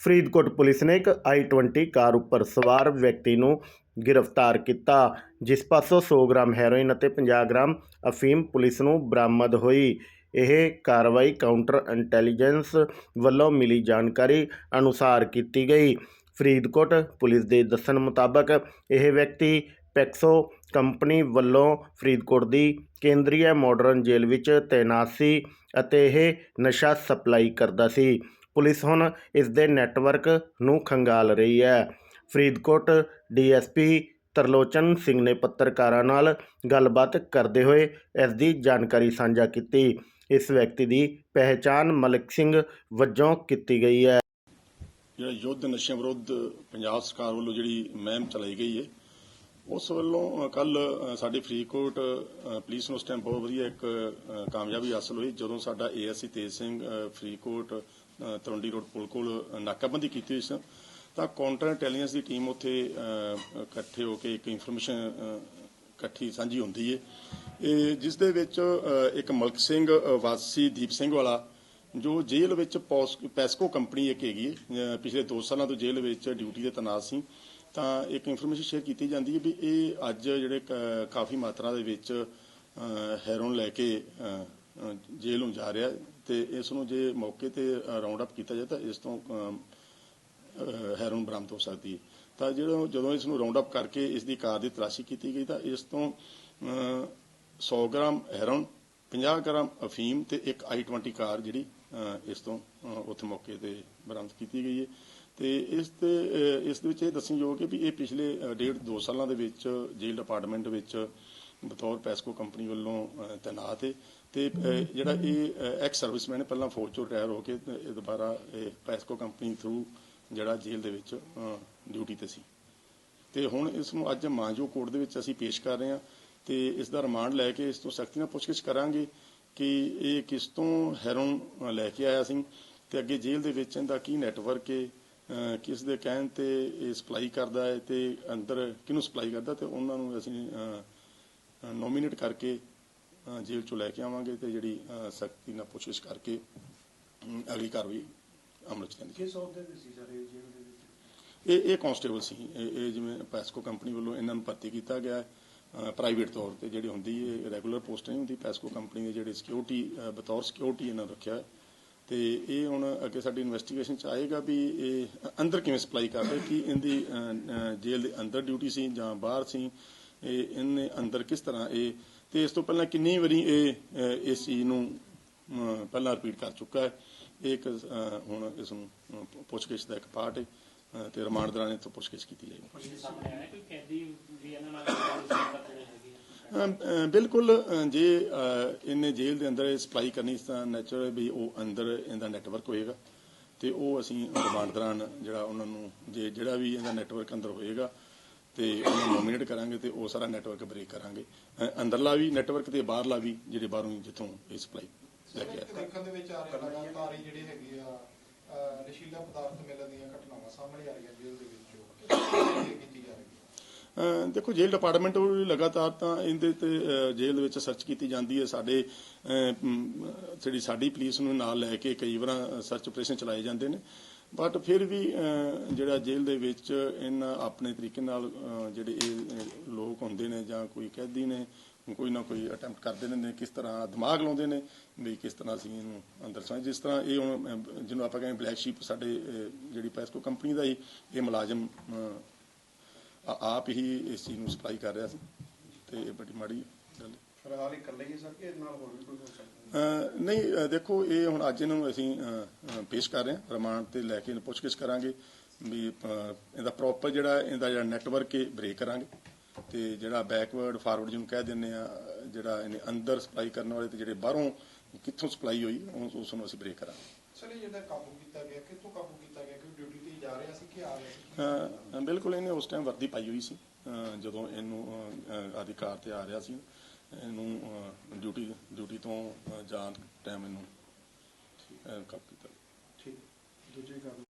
Faridkot police ਨੇ ਇੱਕ i20 ਕਾਰ ਉੱਪਰ ਸਵਾਰ ਵਿਅਕਤੀ ਨੂੰ ਗ੍ਰਿਫਤਾਰ ਕੀਤਾ, ਜਿਸ ਪਾਸੋਂ 100 ਗ੍ਰਾਮ ਹੈਰੋਇਨ ਅਤੇ 50 ਗ੍ਰਾਮ ਅਫੀਮ ਪੁਲਿਸ ਨੂੰ ਬਰਾਮਦ ਹੋਈ। ਇਹ ਕਾਰਵਾਈ ਕਾਊਂਟਰ ਇੰਟੈਲੀਜੈਂਸ ਵੱਲੋਂ ਮਿਲੀ ਜਾਣਕਾਰੀ ਅਨੁਸਾਰ ਕੀਤੀ ਗਈ। ਫਰੀਦਕੋਟ ਪੁਲਿਸ ਦੇ ਦੱਸਣ ਮੁਤਾਬਕ, ਇਹ ਵਿਅਕਤੀ ਪੈਕਸੋ ਕੰਪਨੀ ਵੱਲੋਂ ਫਰੀਦਕੋਟ ਦੀ ਕੇਂਦਰੀ ਮਾਡਰਨ ਜੇਲ੍ਹ ਵਿੱਚ ਤੈਨਾਤ ਸੀ ਅਤੇ ਇਹ ਨਸ਼ਾ ਸਪਲਾਈ ਕਰਦਾ ਸੀ। ਪੁਲਿਸ ਹੁਣ ਇਸ ਦੇ ਨੈਟਵਰਕ ਨੂੰ ਖੰਗਾਲ ਰਹੀ ਹੈ। ਫਰੀਦਕੋਟ ਡੀਐਸਪੀ ਤਰਲੋਚਨ ਸਿੰਘ ਨੇ ਪੱਤਰਕਾਰਾਂ ਨਾਲ ਗੱਲਬਾਤ ਕਰਦੇ ਹੋਏ ਇਸ ਦੀ ਜਾਣਕਾਰੀ ਸਾਂਝਾ ਕੀਤੀ। ਇਸ ਵਿਅਕਤੀ ਦੀ ਪਹਿਚਾਣ ਮਲਿਕ ਸਿੰਘ ਵਜੋਂ ਕੀਤੀ ਗਈ ਹੈ। ਜਿਹੜਾ ਯੁੱਧ ਨਸ਼ਿਆਂ ਵਿਰੁੱਧ ਪੰਜਾਬ ਸਰਕਾਰ ਵੱਲੋਂ ਜਿਹੜੀ ਮੁਹਿੰਮ ਚਲਾਈ ਗਈ ਹੈ, ਉਸ ਵੱਲੋਂ ਕੱਲ ਸਾਡੀ ਫਰੀਦਕੋਟ ਪੁਲਿਸ ਨੂੰ ਉਸ ਟਾਈਮ ਬਹੁਤ ਵਧੀਆ ਇੱਕ ਕਾਮਯਾਬੀ ਹਾਸਲ ਹੋਈ। ਜਦੋਂ ਸਾਡਾ ਏਐਸਸੀ ਤੇਜ ਸਿੰਘ ਫਰੀਦਕੋਟ ਤਰੰਡੀ ਰੋਡ ਪੁਲ ਕੋਲ ਨਾਕਾਬੰਦੀ ਕੀਤੀ ਹੋਈ ਸੀ। ਤਾਂ ਕਾਊਂਟਰ ਇੰਟੈਲੀਜੈਂਸ ਦੀ ਟੀਮ ਉੱਥੇ ਇਕੱਠੇ ਹੋ ਕੇ ਇੱਕ ਇਨਫੋਰਮੇਸ਼ਨ ਇਕੱਠੀ ਸਾਂਝੀ ਹੁੰਦੀ ਹੈ ਇਹ ਜਿਸ ਦੇ ਵਿੱਚ ਇੱਕ ਮਲਕ ਸਿੰਘ ਵਾਸੀ ਦੀਪ ਸਿੰਘ ਵਾਲਾ, ਜੋ ਜੇਲ੍ਹ ਵਿੱਚ ਪੌਸ- ਪੈਸਕੋ ਕੰਪਨੀ ਇੱਕ ਹੈਗੀ ਹੈ ਪਿਛਲੇ 2 ਸਾਲਾਂ ਤੋਂ ਜੇਲ੍ਹ ਵਿੱਚ ਡਿਊਟੀ ਤੇ ਤੈਨਾਤ ਸੀ। ਤਾਂ ਇੱਕ ਇਨਫੋਰਮੇਸ਼ਨ ਸ਼ੇਅਰ ਕੀਤੀ ਜਾਂਦੀ ਹੈ ਵੀ ਇਹ ਅੱਜ ਜਿਹੜੇ ਕ- ਕਾਫੀ ਮਾਤਰਾ ਦੇ ਵਿੱਚ ਹੈਰੋਨ ਲੈ ਕੇ ਜੇਲ੍ਹ ਨੂੰ ਜਾ ਰਿਹਾ ਤੇ ਇਸ ਨੂੰ ਜੇ ਮੌਕੇ ਤੇ ਰਾਉਂਡ ਅਪ ਕੀਤਾ ਜਾਏ ਤਾਂ ਇਸ ਤੋਂ ਹੈਰੋਨ ਬਰਾਮਦ ਹੋ ਸਕਦੀ ਹੈ। ਤਾਂ ਜਦੋਂ ਜਦੋਂ ਇਸ ਨੂੰ ਰਾਉਂਡ ਅਪ ਕਰਕੇ ਇਸ ਦੀ ਕਾਰ ਦੀ ਤਲਾਸ਼ੀ ਕੀਤੀ ਗਈ ਤਾਂ ਇਸ ਤੋਂ ਅਹ, 100 ਗ੍ਰਾਮ ਹੈਰੋਨ 50 ਗ੍ਰਾਮ ਅਫੀਮ ਤੇ ਇੱਕ i20 ਕਾਰ ਜਿਹੜੀ ਇਸ ਤੋਂ ਉੱਥੇ ਮੌਕੇ ਤੇ ਬਰਾਮਦ ਕੀਤੀ ਗਈ ਹੈ। ਤੇ ਇਸ ਤੇ ਅਹ, ਇਸ ਦੇ ਵਿੱਚ ਇਹ ਦੱਸਣਯੋਗ ਹੈ ਵੀ ਇਹ ਪਿਛਲੇ ਡੇਢ ਦੋ ਸਾਲਾਂ ਦੇ ਵਿੱਚ ਜੇਲ੍ਹ ਡਿਪਾਰਟਮੈਂਟ ਵਿੱਚ ਬਤੌਰ ਪੈਸਕੋ ਕੰਪਨੀ ਵੱਲੋਂ ਤੈਨਾਤ ਹੈ। ਤੇ ਜਿਹੜਾ ਇਹ ਐਕਸ ਸਰਵਿਸਮੈਨ ਪਹਿਲਾਂ ਫੌਜ ਚੋਂ ਰਿਟਾਇਰ ਹੋ ਕੇ ਇਹ ਦੁਬਾਰਾ ਇਹ ਪੈਸਕੋ ਕੰਪਨੀ ਥਰੂ ਜਿਹੜਾ ਜੇਲ੍ਹ ਦੇ ਵਿੱਚ ਡਿਊਟੀ ਤੇ ਸੀ। ਤੇ ਹੁਣ ਇਸ ਨੂੰ ਅੱਜ ਮਾਂਜੋ ਕੋਰਟ ਦੇ ਵਿੱਚ ਅਸੀਂ ਪੇਸ਼ ਕਰ ਰਹੇ ਹਾਂ ਤੇ ਇਸ ਦਾ ਰਿਮਾਂਡ ਲੈ ਕੇ ਇਸ ਤੋਂ ਸਖਤੀ ਨਾਲ ਪੁੱਛਗਿੱਛ ਕਰਾਂਗੇ ਕਿ ਇਹ ਕਿਸ ਤੋਂ ਹੈਰੋਨ ਲੈ ਕੇ ਆਇਆ ਸੀ ਤੇ ਅੱਗੇ ਜੇਲ੍ਹ ਦੇ ਵਿੱਚ ਇਹਦਾ ਕੀ ਨੈਟਵਰਕ ਹੈ ਕਿਸ ਦੇ ਕਹਿਣ ਤੇ ਇਹ ਸਪਲਾਈ ਕਰਦਾ ਹੈ ਤੇ ਅੰਦਰ ਕਿਹਨੂੰ ਸਪਲਾਈ ਕਰਦਾ ਤੇ ਉਹਨਾਂ ਨੂੰ ਅਸੀਂ ਨੋਮੀਨੇਟ ਕਰਕੇ ਜੇਲ੍ਹ ਚੋਂ ਲੈ ਕੇ ਆਵਾਂਗੇ ਤੇ ਜਿਹੜੀ ਸਖਤੀ ਨਾਲ ਪੁੱਛਗਿੱਛ ਕਰਕੇ ਅਗਲੀ ਕਾਰਵਾਈ ਅਮਲ ਚ ਲੈਂਦੀ ਕਿਸ ਅਹੁਦੇ ਤੇ ਸੀ ਸਰ ਇਹ ਜੇਲ੍ਹ ਦੇ ਵਿੱਚ? ਇਹ ਇਹ ਕਾਂਸਟੇਬਲ ਸੀ। ਇਹ ਇਹ ਜਿਵੇਂ ਪੈਸਕੋ ਕੰਪਨੀ ਵੱਲੋਂ ਇਹਨਾਂ ਨੂੰ ਭਰਤੀ ਕੀਤਾ ਗਿਆ ਪ੍ਰਾਈਵੇਟ ਤੌਰ ਤੇ ਜਿਹੜੀ ਹੁੰਦੀ ਹੈ ਰੈਗੂਲਰ ਪੋਸਟ ਨਹੀਂ ਹੁੰਦੀ ਪੈਸਕੋ ਕੰਪਨੀ ਦੇ ਜਿਹੜੇ ਸਿਕਿਉਰਿਟੀ ਬਤੌਰ ਸਿਕਿਉਰਿਟੀ ਇਹਨਾਂ ਰੱਖਿਆ। ਹੈ। ਤੇ ਇਹ ਹੁਣ ਅੱਗੇ ਸਾਡੀ ਇਨਵੈਸਟੀਗੇਸ਼ਨ ਚ ਆਏਗਾ ਵੀ ਇਹ ਅੰਦਰ ਕਿਵੇਂ ਸਪਲਾਈ ਕਰਦੇ ਕੀ ਇਹਦੀ ਜੇਲ੍ਹ ਦੇ ਅੰਦਰ ਡਿਊਟੀ ਸੀ ਜਾਂ ਬਾਹਰ ਸੀ ਇਹ ਇਹਨੇ ਅੰਦਰ ਕਿਸ ਤਰ੍ਹਾਂ ਇਹ ਤੇ ਇਸ ਤੋਂ ਪਹਿਲਾਂ ਕਿੰਨੀ ਵਾਰੀ ਇਹ ਇਸ ਚੀਜ਼ ਨੂੰ ਪਹਿਲਾਂ ਰਿਪੀਟ ਕਰ ਚੁੱਕਾ ਹੈ? ਇਹ ਇੱਕ ਹੁਣ ਇਸ ਨੂੰ ਪੁੱਛਗਿੱਛ ਦਾ ਇੱਕ ਪਾਰਟ ਹੈ ਤੇ ਰਿਮਾਂਡ ਦੌਰਾਨ ਇਹ ਤੋਂ ਪੁੱਛਗਿੱਛ ਕੀਤੀ ਜਾਏਗੀ। ਬਿਲਕੁਲ ਜੇ ਇਹਨੇ ਜੇਲ੍ਹ ਦੇ ਅੰਦਰ ਸਪਲਾਈ ਕਰਨੀ ਤਾਂ ਨੈਚੁਰਲ ਵੀ ਉਹ ਅੰਦਰ ਇਹਦਾ ਨੈਟਵਰਕ ਹੋਏਗਾ ਤੇ ਉਹ ਅਸੀਂ ਰਿਮਾਂਡ ਦੌਰਾਨ ਜਿਹੜਾ ਉਹਨਾਂ ਨੂੰ ਜੇ ਜਿਹੜਾ ਵੀ ਇਹਦਾ ਨੈਟਵਰਕ ਅੰਦਰ ਹੋਏਗਾ ਤੇ ਉਹਨੂੰ ਨੋਮੀਨੇਟ ਕਰਾਂਗੇ ਤੇ ਉਹ ਸਾਰਾ ਨੈਟਵਰਕ ਬ੍ਰੇਕ ਕਰਾਂਗੇ। ਅੰਦਰਲਾ ਵੀ ਨੈਟਵਰਕ ਤੇ ਬਾਹਰਲਾ ਵੀ ਜਿਹੜੇ ਬਾਹਰੋਂ ਜਿੱਥੋਂ ਇਹ ਸਪਲਾਈ ਲੈ ਕੇ ਆਇਆ ਦੇਖਣ ਦੇ ਵਿੱਚ ਆ ਰਿਹਾ ਲਗਾਤਾਰ ਹੀ ਜਿਹੜੇ ਹੈਗੇ ਆ ਨਸ਼ੀਲਾ ਪਦਾਰਥ ਮਿਲਣ ਦੀਆਂ ਘਟਨਾਵਾਂ ਸਾਹਮਣੇ ਆ ਰਹੀਆਂ ਜੇਲ੍ਹ ਦੇ ਵਿੱਚੋਂ ਕੀਤੀ ਜਾ ਰਹੀ ਦੇਖੋ ਜੇਲ੍ਹ ਡਿਪਾਰਟਮੈਂਟ ਵੱਲੋਂ ਲਗਾਤਾਰ ਤਾਂ ਇਹਦੇ ਤੇ ਜੇਲ੍ਹ ਦੇ ਵਿੱਚ ਸਰਚ ਕੀਤੀ ਜਾਂਦੀ ਹੈ। ਸਾਡੇ ਜਿਹੜੀ ਸਾਡੀ ਪੁਲਿਸ ਨੂੰ ਨਾਲ ਲੈ ਕੇ ਕਈ ਵਾਰ ਸਰਚ ਆਪਰੇਸ਼ਨ ਚਲਾਏ ਜਾਂਦੇ ਨੇ। ਬਟ ਫਿਰ ਵੀ ਜਿਹੜਾ ਜੇਲ੍ਹ ਦੇ ਵਿੱਚ ਇਹਨਾਂ ਆਪਣੇ ਤਰੀਕੇ ਨਾਲ ਜਿਹੜੇ ਇਹ ਲੋਕ ਹੁੰਦੇ ਨੇ ਜਾਂ ਕੋਈ ਕੈਦੀ ਨੇ, ਕੋਈ ਨਾ ਕੋਈ ਅਟੈਂਪਟ ਕਰਦੇ ਨੇ, ਕਿਸ ਤਰ੍ਹਾਂ ਦਿਮਾਗ ਲਾਉਂਦੇ ਨੇ ਵੀ ਕਿਸ ਤਰ੍ਹਾਂ ਅਸੀਂ ਇਹਨੂੰ ਅੰਦਰ ਸਮਝ ਜਿਸ ਤਰ੍ਹਾਂ ਇਹ ਹੁਣ ਜਿਹਨੂੰ ਆਪਾਂ ਕਹਿੰਦੇ ਬਲੈਕ ਸ਼ੀਪ, ਸਾਡੇ ਜਿਹੜੀ ਪੈਸਕੋ ਕੰਪਨੀ ਦਾ ਹੀ ਇਹ ਮੁਲਾਜ਼ਮ ਆਪ ਹੀ ਇਸ ਚੀਜ਼ ਨੂੰ ਸਪਲਾਈ ਕਰ ਰਿਹਾ ਸੀ। ਤੇ ਇਹ ਬੜੀ ਮਾੜੀ ਗੱਲ ਹੈ। ਫਿਲਹਾਲ ਇਕੱਲੇ ਹੀ ਸਰ, ਕਿ ਨਾਲ ਹੋਰ ਵੀ ਕੋਈ ਹੋ ਸਕਦਾ? ਨਹੀਂ ਦੇਖੋ ਇਹ ਹੁਣ ਅੱਜ ਇਹਨਾਂ ਅਸੀਂ ਪੇਸ਼ ਕਰ ਰਹੇ ਹਾਂ ਰਿਮਾਂਡ ਤੇ ਲੈ ਕੇ ਇਹਨੂੰ ਪੁੱਛਗਿੱਛ ਕਰਾਂਗੇ ਵੀ ਇਹਦਾ ਪ੍ਰੋਪਰ ਜਿਹੜਾ ਇਹਦਾ ਜਿਹੜਾ ਨੈਟਵਰਕ ਹੈ ਬ੍ਰੇਕ ਕਰਾਂਗੇ ਤੇ ਜਿਹੜਾ ਬੈਕਵਰਡ ਫਾਰਵਰਡ ਜਿਹਨੂੰ ਕਹਿ ਦਿੰਦੇ ਆ ਜਿਹੜਾ ਇਹਨੇ ਅੰਦਰ ਸਪਲਾਈ ਕਰਨ ਵਾਲੇ ਤੇ ਜਿਹੜੇ ਬਾਹਰੋਂ ਕਿੱਥੋਂ ਸਪਲਾਈ ਹੋਈ ਉਸ ਉਸ ਨੂੰ ਅਸੀਂ ਬ੍ਰੇਕ ਕਰਾਂਗੇ। ਇਹ ਜਿਹੜਾ ਕਾਬੂ ਕੀਤਾ ਗਿਆ ਕਿੱਥੋਂ ਕਾਬੂ ਕੀਤਾ ਗਿਆ ਕਿ ਡਿਊਟੀ ਤੇ ਜਾ ਰਿਹਾ ਸੀ ਕਿ ਆ ਰਿਹਾ ਸੀ? ਬਿਲਕੁਲ ਇਹਨੇ ਉਸ ਟਾਈਮ ਵਰਦੀ ਪਾਈ ਹੋਈ ਸੀ ਜਦੋਂ ਇਹਨੂੰ ਅਧਿਕਾਰ ਤੇ ਆ ਰਿਹਾ ਸੀ। ਇਹਨੂੰ ਡਿਊਟੀ ਡਿਊਟੀ ਤੋਂ ਜਾਣ ਟਾਈਮ ਇਹਨੂੰ ਅਹ, ਕੀਤਾ। ਠੀਕ। ਦੂਜੇ ਕਾਬੂ